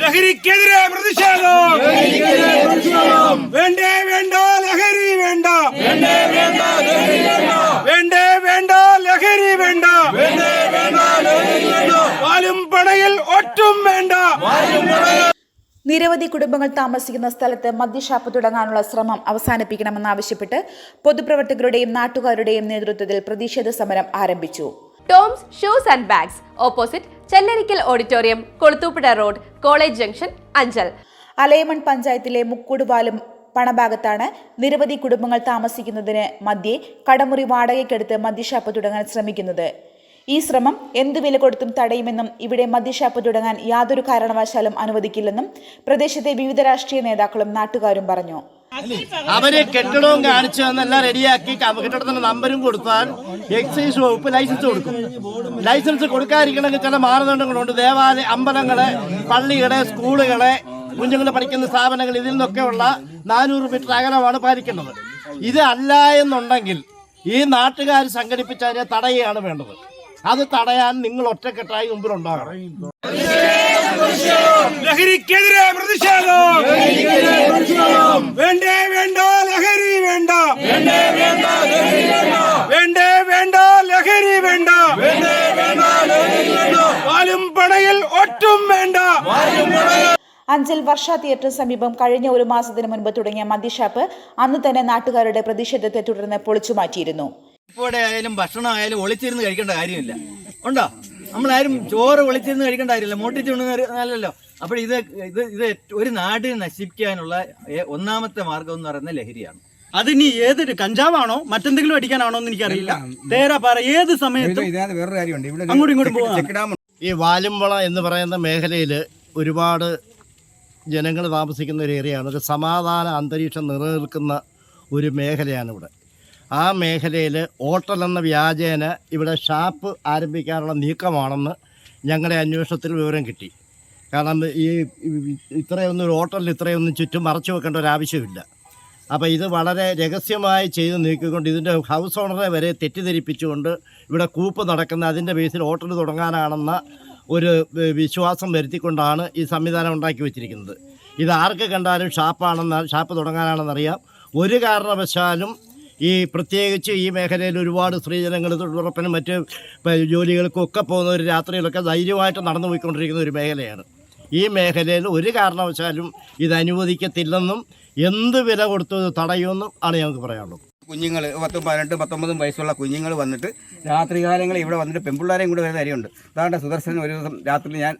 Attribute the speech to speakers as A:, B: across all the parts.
A: ലഹരിക്കെതിരെ പ്രതിഷേധം. വേണ്ടേ വേണ്ട ലഹരി വേണ്ട. വേണ്ടേ വേണ്ട ലഹരി വേണ്ട. പാലും പണയിൽ ഒട്ടും വേണ്ട.
B: നിരവധി കുടുംബങ്ങൾ താമസിക്കുന്ന സ്ഥലത്ത് മദ്യഷാപ്പ് തുടങ്ങാനുള്ള ശ്രമം അവസാനിപ്പിക്കണമെന്നാവശ്യപ്പെട്ട് പൊതുപ്രവർത്തകരുടെയും നാട്ടുകാരുടെയും നേതൃത്വത്തിൽ പ്രതിഷേധ സമരം ആരംഭിച്ചു.
C: Toms shoes and bags opposite Chellarikkal auditorium Kulathupuzha road college junction Anchal.
B: Alayaman പഞ്ചായത്തിലെ മുക്കൂടുപാലം പണഭാഗത്താണ് നിരവധി കുടുംബങ്ങൾ താമസിക്കുന്നതിന് മധ്യേ കടമുറി വാടകയ്ക്കെടുത്ത് മദ്യഷാപ്പ് തുടങ്ങാൻ ശ്രമിക്കുന്നത്. ഈ ശ്രമം എന്തു വില കൊടുത്തും തടയുമെന്നും ഇവിടെ മദ്യഷാപ്പ് തുടങ്ങാൻ യാതൊരു കാരണവശാലും അനുവദിക്കില്ലെന്നും പ്രദേശത്തെ വിവിധ രാഷ്ട്രീയ നേതാക്കളും നാട്ടുകാരും പറഞ്ഞു.
D: അവർ കെട്ടിടവും കാണിച്ചു എന്നെല്ലാം റെഡിയാക്കി കെട്ടിടത്തിന്റെ നമ്പരും കൊടുത്താൽ എക്സൈസ് വകുപ്പ് ലൈസൻസ് കൊടുക്കും. ലൈസൻസ് കൊടുക്കാതിരിക്കണമെങ്കിൽ ചില മാനദണ്ഡങ്ങളുണ്ട് ദേവാലയ അമ്പലങ്ങളെ പള്ളികളെ സ്കൂളുകളെ കുഞ്ഞുങ്ങൾ പഠിക്കുന്ന സ്ഥാപനങ്ങൾ ഇതിൽ നിന്നൊക്കെയുള്ള നാനൂറ് മീറ്റർ അകലമാണ് പാലിക്കേണ്ടത്. ഇത് അല്ല എന്നുണ്ടെങ്കിൽ ഈ നാട്ടുകാർ സംഘടിപ്പിച്ചതിനെ തടയുകയാണ് വേണ്ടത്. അത് തടയാൻ നിങ്ങൾ ഒറ്റക്കെട്ടായി മുമ്പിലുണ്ടാകണം
A: ലഹരിക്കെതിരെ പ്രതിഷേധം. വേണ്ടേ വേണ്ട ലഹരി വേണ്ട. വേണ്ടേ വേണ്ട ലഹരി വേണ്ട. പാലും പണയിൽ ഒട്ടും വേണ്ട.
B: അഞ്ചൽ വർഷ തിയേറ്ററിന് സമീപം കഴിഞ്ഞ ഒരു മാസത്തിന് മുൻപ് തുടങ്ങിയ മദ്യഷാപ്പ് അന്ന് തന്നെ നാട്ടുകാരുടെ പ്രതിഷേധത്തെ തുടർന്ന് പൊളിച്ചു
E: ഇപ്പോൾ ആയാലും ഭക്ഷണം ആയാലും ഒളിച്ചിരുന്ന് കഴിക്കേണ്ട കാര്യമില്ല. ഉണ്ടോ? നമ്മളാരും ചോറ് ഒളിച്ചിരുന്ന് കഴിക്കേണ്ട കാര്യമില്ല. മോട്ടിച്ചുണ്ടല്ലോ അപ്പോൾ ഇത് ഇത് ഇത് ഒരു നാടിനെ നശിപ്പിക്കാനുള്ള ഒന്നാമത്തെ മാർഗം എന്ന് പറയുന്നത് ലഹരിയാണ്.
F: അതിനി ഏതൊരു കഞ്ചാവാണോ മറ്റെന്തെങ്കിലും അടിക്കാനാണോ എന്ന് എനിക്കറിയില്ല. തേരാ പറ ഏത് സമയത്തും
G: വേറൊരു കാര്യമുണ്ട്. ഇവിടെ
F: അങ്ങോട്ടും ഇങ്ങോട്ടും പോകാം.
D: ഈ വാലുംവള എന്ന് പറയുന്ന മേഖലയിൽ ഒരുപാട് ജനങ്ങൾ താമസിക്കുന്ന ഒരു ഏരിയയാണ്. ഒരു സമാധാന അന്തരീക്ഷം നിലനിൽക്കുന്ന ഒരു മേഖലയാണ് ഇവിടെ. ആ മേഖലയിൽ ഓട്ടൽ എന്ന വ്യാജേന ഇവിടെ ഷാപ്പ് ആരംഭിക്കാനുള്ള നീക്കമാണെന്ന് ഞങ്ങളുടെ അന്വേഷണത്തിൽ വിവരം കിട്ടി. കാരണം ഈ ഇത്രയൊന്നും ഒരു ഹോട്ടലിൽ ഇത്രയൊന്നും ചുറ്റും മറച്ചു വെക്കേണ്ട ഒരു ആവശ്യമില്ല. അപ്പോൾ ഇത് വളരെ രഹസ്യമായി ചെയ്ത് നീക്കിക്കൊണ്ട് ഇതിന്റെ ഹൗസ് ഓണറെ വരെ തെറ്റിദ്ധരിപ്പിച്ചുകൊണ്ട് ഇവിടെ കൂപ്പ് നടക്കുന്ന അതിന്റെ ബേസിൽ ഹോട്ടൽ തുടങ്ങാനാണെന്ന ഒരു വിശ്വാസം വരുത്തിക്കൊണ്ടാണ് ഈ സംവിധാനം ഉണ്ടാക്കി വെച്ചിരിക്കുന്നത്. ഇത് ആർക്ക് കണ്ടാലും ഷാപ്പാണെന്ന് ഷാപ്പ് തുടങ്ങാനാണെന്നറിയാം. ഒരു കാരണവശാലും ഈ പ്രത്യേകിച്ച് ഈ മേഖലയിൽ ഒരുപാട് സ്ത്രീജനങ്ങൾ തൊഴിലുറപ്പിനും മറ്റ് ജോലികൾക്കും ഒക്കെ പോകുന്നവർ രാത്രിയിലൊക്കെ ധൈര്യമായിട്ട് നടന്നു പോയിക്കൊണ്ടിരിക്കുന്ന ഒരു മേഖലയാണ്. ഈ മേഖലയിൽ ഒരു കാരണവശാലും ഇത് അനുവദിക്കത്തില്ലെന്നും എന്ത് വില കൊടുത്തു ഇത് തടയുമെന്നും ആണ് ഞങ്ങൾക്ക് പറയാനുള്ളത്.
G: കുഞ്ഞുങ്ങൾ പത്തും പതിനെട്ടും പത്തൊമ്പതും വയസ്സുള്ള കുഞ്ഞുങ്ങൾ വന്നിട്ട് രാത്രികാലങ്ങളിൽ ഇവിടെ വന്നിട്ട് പെൺപിള്ളേരെയും കൂടെ വരുന്ന കാര്യമുണ്ട്. അതാണ്ട് സുദർശൻ ഒരു ദിവസം രാത്രി ഞാൻ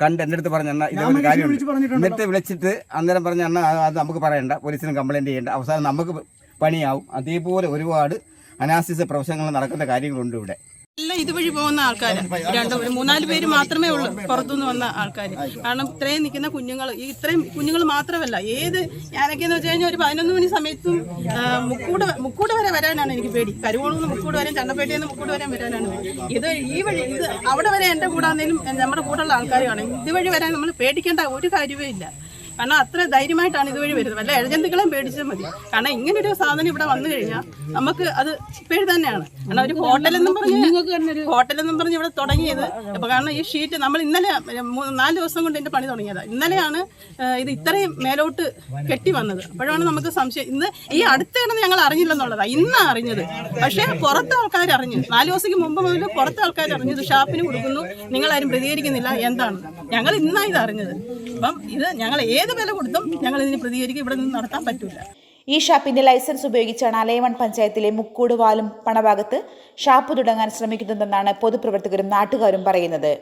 G: കണ്ട് എന്റെ അടുത്ത് പറഞ്ഞ അണ്ണ ഇതൊരു കാര്യമുണ്ട്. എന്നിട്ട് വിളിച്ചിട്ട് അന്നേരം പറഞ്ഞ അണ്ണ അത് നമുക്ക് പറയണ്ട പോലീസിന് കംപ്ലയിന്റ് ചെയ്യേണ്ട. അവസാനം നമുക്ക് പണിയാവും. അതേപോലെ ഒരുപാട് അനാസിസ് പ്രവശനങ്ങൾ നടക്കുന്ന കാര്യങ്ങളുണ്ട് ഇവിടെ.
H: എല്ലാം ഇതുവഴി പോകുന്ന ആൾക്കാർ രണ്ട് മൂന്നാൽ പേര് മാത്രമേ ഉള്ളൂ പുറത്തുനിന്ന് വന്ന ആൾക്കാർ കാരണം ഇത്രയും നിൽക്കുന്ന കുഞ്ഞുങ്ങൾ ഈ ഇത്രയും കുഞ്ഞുങ്ങൾ മാത്രമല്ല ഏത് ഞാനൊക്കെ എന്ന് വെച്ച് കഴിഞ്ഞാൽ ഒരു പതിനൊന്ന് മണി സമയത്തും മുക്കൂട് മുക്കൂട് വരെ വരാനാണ് എനിക്ക് പേടി. കരുവോളിൽ നിന്ന് മുക്കൂട് വരെ ചണ്ടപ്പേട്ടയിൽ നിന്ന് മുക്കൂട് വരെ വരാനാണ്. ഇത് ഈ വഴി ഇത് അവിടെ വരെ എന്റെ കൂടാന്നേലും നമ്മുടെ കൂടെയുള്ള ആൾക്കാരാണ് ഇതുവഴി വരാൻ നമ്മൾ പേടിക്കേണ്ട ഒരു കാര്യമേ ഇല്ല കാരണം അത്ര ധൈര്യമായിട്ടാണ് ഇതുവഴി വരുന്നത്. വല്ല എഴജന്തുക്കളെയും പേടിച്ചാൽ മതി. കാരണം ഇങ്ങനെ ഒരു സാധനം ഇവിടെ വന്നു കഴിഞ്ഞാൽ നമുക്ക് അത് പേടി തന്നെയാണ്. കാരണം ഒരു ഹോട്ടലെന്നും പറഞ്ഞ് ഹോട്ടലെന്നും പറഞ്ഞ് ഇവിടെ തുടങ്ങിയത്. അപ്പൊ കാരണം ഈ ഷീറ്റ് നമ്മൾ ഇന്നലെ നാല് ദിവസം കൊണ്ട് എന്റെ പണി തുടങ്ങിയത്. ഇന്നലെയാണ് ഇത് ഇത്രയും മേലോട്ട് കെട്ടി വന്നത്. അപ്പോഴാണ് നമുക്ക് സംശയം. ഇന്ന് ഈ അടുത്തേണെന്ന് ഞങ്ങൾ അറിഞ്ഞില്ലെന്നുള്ളതാണ് ഇന്നാ അറിഞ്ഞത്. പക്ഷേ പുറത്തെ ആൾക്കാർ അറിഞ്ഞു. നാല് ദിവസത്തേക്ക് മുമ്പ് മുതൽ പുറത്തെ ആൾക്കാർ അറിഞ്ഞത് ഷാപ്പിന് കൊടുക്കുന്നു. നിങ്ങളാരും പ്രതികരിക്കുന്നില്ല. എന്താണ്? ഞങ്ങൾ ഇന്നാണ് ഇത് അറിഞ്ഞത്. അപ്പം ഇത് ഞങ്ങൾ ഏത് വില കൊടുത്തും ഞങ്ങൾ ഇതിന് പ്രതികരിക്കുക ഇവിടെ നിന്ന് നടത്താൻ പറ്റില്ല
B: ഈ ഷാപ്പിന്റെ ലൈസൻസ് ഉപയോഗിച്ചാണ് അലയവൺ പഞ്ചായത്തിലെ മുക്കൂട് വാലും പണഭാഗത്ത് ഷാപ്പ് തുടങ്ങാൻ ശ്രമിക്കുന്നതെന്നാണ് പൊതുപ്രവർത്തകരും നാട്ടുകാരും പറയുന്നത്.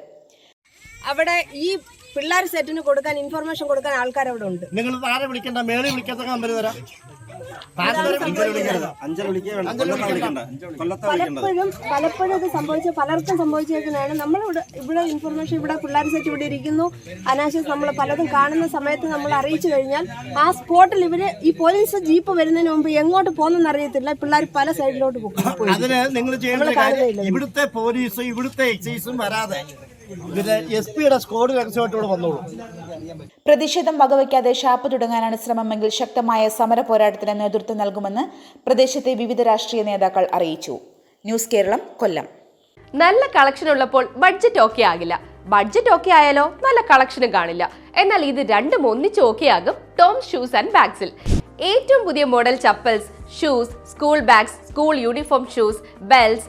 I: അവിടെ ഈ പിള്ളേർ സെറ്റിന് കൊടുക്കാൻ ഇൻഫർമേഷൻ കൊടുക്കാൻ ആൾക്കാർ അവിടെ ഉണ്ട്.
D: നിങ്ങൾ താരെ വിളിക്കണ്ട? മേളിൽ വിളിക്കാത്ത നമ്പർ തരാം
I: പലപ്പോഴും പലപ്പോഴും ഇത് സംഭവിച്ച പലർക്കും സംഭവിച്ചേക്കുന്നതാണ്. നമ്മൾ ഇവിടെ ഇൻഫർമേഷൻ ഇവിടെ പിള്ളേർ സെറ്റ് ഇവിടെ ഇരിക്കുന്നു. അനാശം നമ്മൾ പലതും കാണുന്ന സമയത്ത് നമ്മൾ അറിയിച്ചു കഴിഞ്ഞാൽ ആ സ്പോട്ടിൽ ഇവർ ഈ പോലീസ് ജീപ്പ് വരുന്നതിന് മുമ്പ് എങ്ങോട്ട് പോകുന്നെന്ന് അറിയത്തില്ല. പിള്ളേർ പല സൈഡിലോട്ട് പോകും
D: അതിന് നിങ്ങൾ ഇവിടുത്തെ പോലീസും ഇവിടുത്തെ എക്സൈസും വരാതെ എസ് പിയുടെ സ്ക്വാഡ് രഹസ്യമായിട്ട് ഇവിടെ വന്നോളൂ.
B: പ്രതിഷേധം വകവയ്ക്കാതെ ഷാപ്പ് തുടങ്ങാനാണ് ശ്രമമെങ്കിൽ ശക്തമായ സമര പോരാട്ടത്തിന് നേതൃത്വം നൽകുമെന്ന് പ്രദേശത്തെ വിവിധ രാഷ്ട്രീയ നേതാക്കൾ അറിയിച്ചു. ന്യൂസ് കേരളം കൊല്ലം.
C: നല്ല കളക്ഷൻ ഉള്ളപ്പോൾ ബഡ്ജറ്റ് ഓക്കെ ആകില്ല. ബഡ്ജറ്റ് ഓക്കെ ആയാലോ നല്ല കളക്ഷനും കാണില്ല. എന്നാൽ ഇത് രണ്ടും ഒന്നിച്ച് ഓക്കെ ആകും ടോം ഷൂസ് ആൻഡ് ബാഗ്സിൽ ഏറ്റവും പുതിയ model chappals shoes school bags school uniform shoes belts